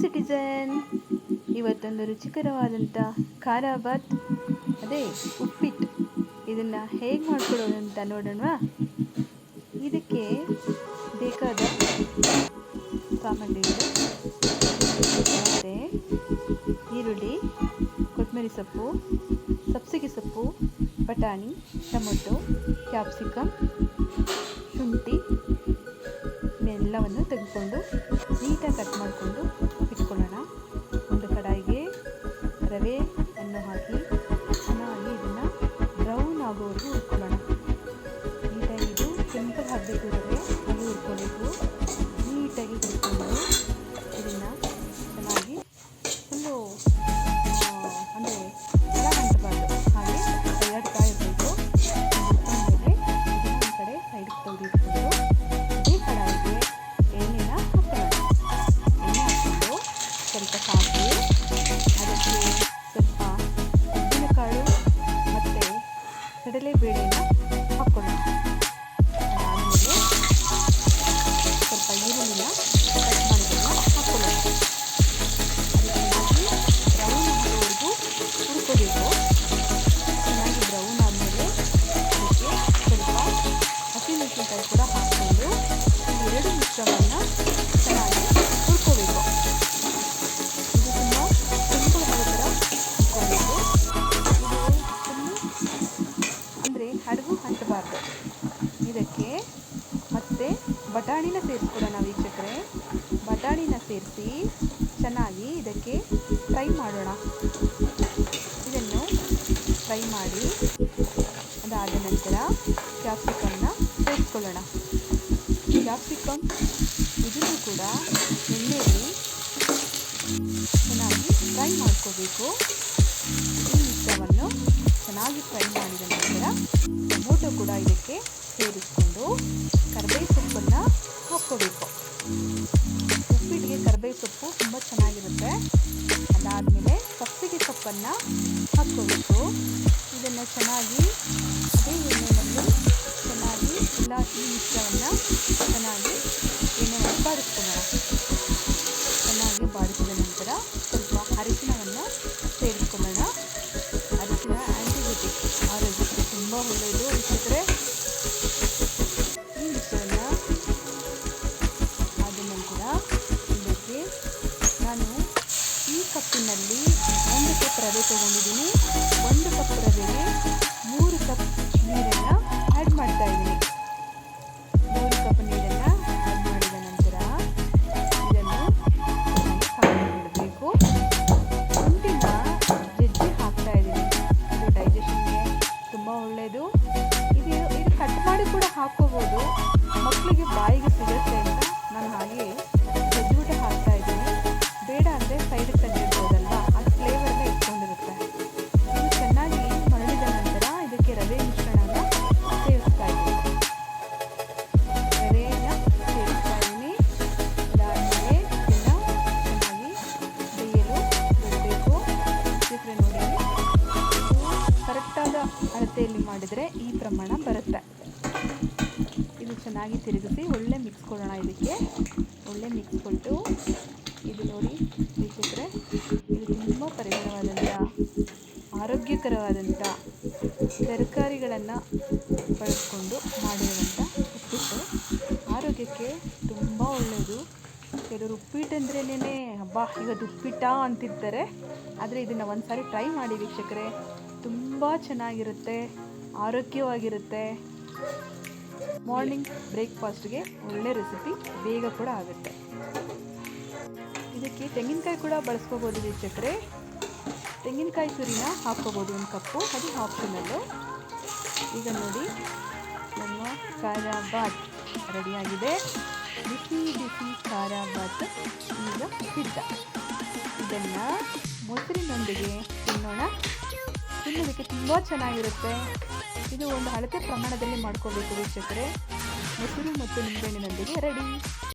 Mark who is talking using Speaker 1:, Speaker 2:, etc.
Speaker 1: Citizen ಇವತ್ತೊಂದು ರುಚಿಕರವಾದಂಥ ಖಾರಾಬಾತ್. ಅದೇ ಉಪ್ಪಿಟ್ಟು. ಇದನ್ನು ಹೇಗೆ ಮಾಡ್ಕೊಡೋದು ಅಂತ ನೋಡೋಣವಾ? ಇದಕ್ಕೆ ಬೇಕಾದ ಸಾಮಗ್ರಿಗಳು. ಮತ್ತು ಈರುಳ್ಳಿ, ಕೊತ್ತಂಬರಿ ಸೊಪ್ಪು, ಸಬ್ಸಿಗೆ ಸೊಪ್ಪು, ಬಟಾಣಿ, ಟೊಮೊಟೊ ಕ್ಯಾಪ್ಸಿಕಮ್ ಶುಂಠಿ. ಎಲ್ಲವನ್ನು ತೆಗೆದುಕೊಂಡು ನೀಟಾಗಿ ಕಟ್ ಮಾಡಿಕೊಂಡು ಇಟ್ಕೊಳ್ಳೋಣ ಒಂದು ಕಡಾಯಿಗೆ ರವೆ ಅನ್ನು ಹಾಕಿ ಚೆನ್ನಾಗಿ ಇದನ್ನು ಬ್ರೌನ್ ಆಗೋವರೆಗೂ ಹುರ್ಕೊಳ್ಳೋಣ. ಸಾಸಿವೆ ಅದಕ್ಕೆ ಸ್ವಲ್ಪ ಉದ್ದಿನಕಾಳು ಮತ್ತು ಕಡಲೆಬೇಳೆನ ಹಾಕ್ಕೊಳ್ಳೋಣ. ಹಡಗು ಅಂಟಬಾರ್ದು ಇದಕ್ಕೆ ಮತ್ತೆ ಬಟಾಣಿನ ಸೇರಿಸ್ಕೊಳ್ಳೋಣ ವೀಕ್ಷಕರೇ. ಬಟಾಣಿನ ಸೇರಿಸಿ ಚೆನ್ನಾಗಿ ಇದಕ್ಕೆ ಫ್ರೈ ಮಾಡೋಣ. ಇದನ್ನು ಫ್ರೈ ಮಾಡಿ ಅದಾದ ನಂತರ ಕ್ಯಾಪ್ಸಿಕಮ್ನ ಸೇರಿಸ್ಕೊಳ್ಳೋಣ. ಕ್ಯಾಪ್ಸಿಕಮ್ ಇದನ್ನು ಕೂಡ ಎಣ್ಣೆಯಲ್ಲಿ ಚೆನ್ನಾಗಿ ಫ್ರೈ ಮಾಡ್ಕೋಬೇಕು. ಈ ಮಿಶ್ರವನ್ನು ಚೆನ್ನಾಗಿ ಫ್ರೈ ಮಾಡಿದ ಕೂಡ ಇದಕ್ಕೆ ಸೇರಿಸ್ಕೊಂಡು ಕರಿಬೇವು ಸೊಪ್ಪನ್ನು ಹಾಕ್ಕೋಬೇಕು. ಉಪ್ಪಿಟ್ಟಿಗೆ ಕರಿಬೇವು ಸೊಪ್ಪು ತುಂಬ ಚೆನ್ನಾಗಿರುತ್ತೆ. ಅದಾದಮೇಲೆ ಸಬ್ಸಿಗೆ ಸೊಪ್ಪನ್ನು ಹಾಕ್ಕೋಬೇಕು. ಇದನ್ನು ಚೆನ್ನಾಗಿ ಅದೇ ಎಣ್ಣೆಯಲ್ಲಿ ಚೆನ್ನಾಗಿ ಎಲ್ಲ ಈ ಮಿಶ್ರವನ್ನು ಚೆನ್ನಾಗಿ ಎಣ್ಣೆ ಬಾಡಿಸ್ಕೊಳ್ಳೋಣ ಒಂದು ಕಪ್ ರವೆ ತೊಗೊಂಡಿದ್ದೀನಿ. ಒಂದು ಕಪ್ ರವೆಗೆ ಮೂರು ಕಪ್ ನೀರನ್ನು ಆ್ಯಡ್ ಮಾಡ್ತಾ ಇದ್ದೀನಿ. ಮೂರು ಕಪ್ ನೀರನ್ನು ಆ್ಯಡ್ ಮಾಡಿದ ನಂತರ ಇದನ್ನು ಬಿಡಬೇಕು ಶುಂಠಿನ ಜಜ್ಜಿ ಹಾಕ್ತಾ ಇದ್ದೀನಿ. ಇದು ಡೈಜೆಷನ್ಗೆ ತುಂಬ ಒಳ್ಳೆಯದು ಇದು ಇದು ಕಟ್ ಮಾಡಿ ಕೂಡ ಹಾಕ್ಕೋಬೋದು ಮಕ್ಕಳಿಗೆ ಬಾಯಿಗೆ ಅಳತೆಯಲ್ಲಿ ಮಾಡಿದರೆ ಈ ಪ್ರಮಾಣ ಬರುತ್ತೆ. ಇದು ಚೆನ್ನಾಗಿ ತಿರುಗಿಸಿ ಒಳ್ಳೆ ಮಿಕ್ಸ್ ಕೊಡೋಣ ಇದಕ್ಕೆ. ಒಳ್ಳೆ ಮಿಕ್ಸ್ ಕೊಟ್ಟು ಇದು ನೋಡಿ ವೀಕ್ಷಕರೇ, ಇದು ತುಂಬ ಪರಿಮಳವಾದಂಥ ಆರೋಗ್ಯಕರವಾದಂಥ ತರಕಾರಿಗಳನ್ನು ಬಳಸ್ಕೊಂಡು ಮಾಡಿರುವಂಥ ಉಪ್ಪಿಟ್ಟು. ಆರೋಗ್ಯಕ್ಕೆ ತುಂಬ ಒಳ್ಳೆಯದು. ಕೆಲವರು ಉಪ್ಪಿಟ್ಟು ಅಂದ್ರೇ ಹಬ್ಬ ಇವತ್ತು ಉಪ್ಪಿಟ್ಟ ಅಂತಿರ್ತಾರೆ. ಆದರೆ ಇದನ್ನು ಒಂದು ಸಾರಿ ಟ್ರೈ ಮಾಡಿ ವೀಕ್ಷಕರೇ. ತುಂಬ ಚೆನ್ನಾಗಿರುತ್ತೆ, ಆರೋಗ್ಯವಾಗಿರುತ್ತೆ. ಮಾರ್ನಿಂಗ್ ಬ್ರೇಕ್ಫಾಸ್ಟ್ಗೆ ಒಳ್ಳೆ ರೆಸಿಪಿ ಬೇಗ ಕೂಡ ಆಗುತ್ತೆ. ಇದಕ್ಕೆ ತೆಂಗಿನಕಾಯಿ ಕೂಡ ಬಳಸ್ಕೋಬೋದು ವೀಕ್ಷಕರೇ. ತೆಂಗಿನಕಾಯಿ ತುರಿನ ಹಾಕ್ಕೋಬೋದು, ಒಂದು ಕಪ್ಪು, ಅದು ಆಪ್ಷನಲ್ಲು ಈಗ ನೋಡಿ, ನಮ್ಮ ಖಾರ ಬಾತ್ ರೆಡಿಯಾಗಿದೆ. ಬಿಸಿ ಬಿಸಿ ಖಾರ ಬಾತ್ ಈಗ ಸಿದ್ಧ ಇದನ್ನು ಮೊಸರಿನೊಂದಿಗೆ ತಿನ್ನೋಣ. ತಿನ್ನೋದಕ್ಕೆ ತುಂಬ ಚೆನ್ನಾಗಿರುತ್ತೆ. ಇದು ಒಂದು ಅಳತೆ ಪ್ರಮಾಣದಲ್ಲಿ ಮಾಡ್ಕೋಬೇಕು ವೀಕ್ಷಕರೇ. ಮೊಸರು ಮತ್ತು ನಿಂಬೆಹಣ್ಣಿನೊಂದಿಗೆ ರೆಡಿ.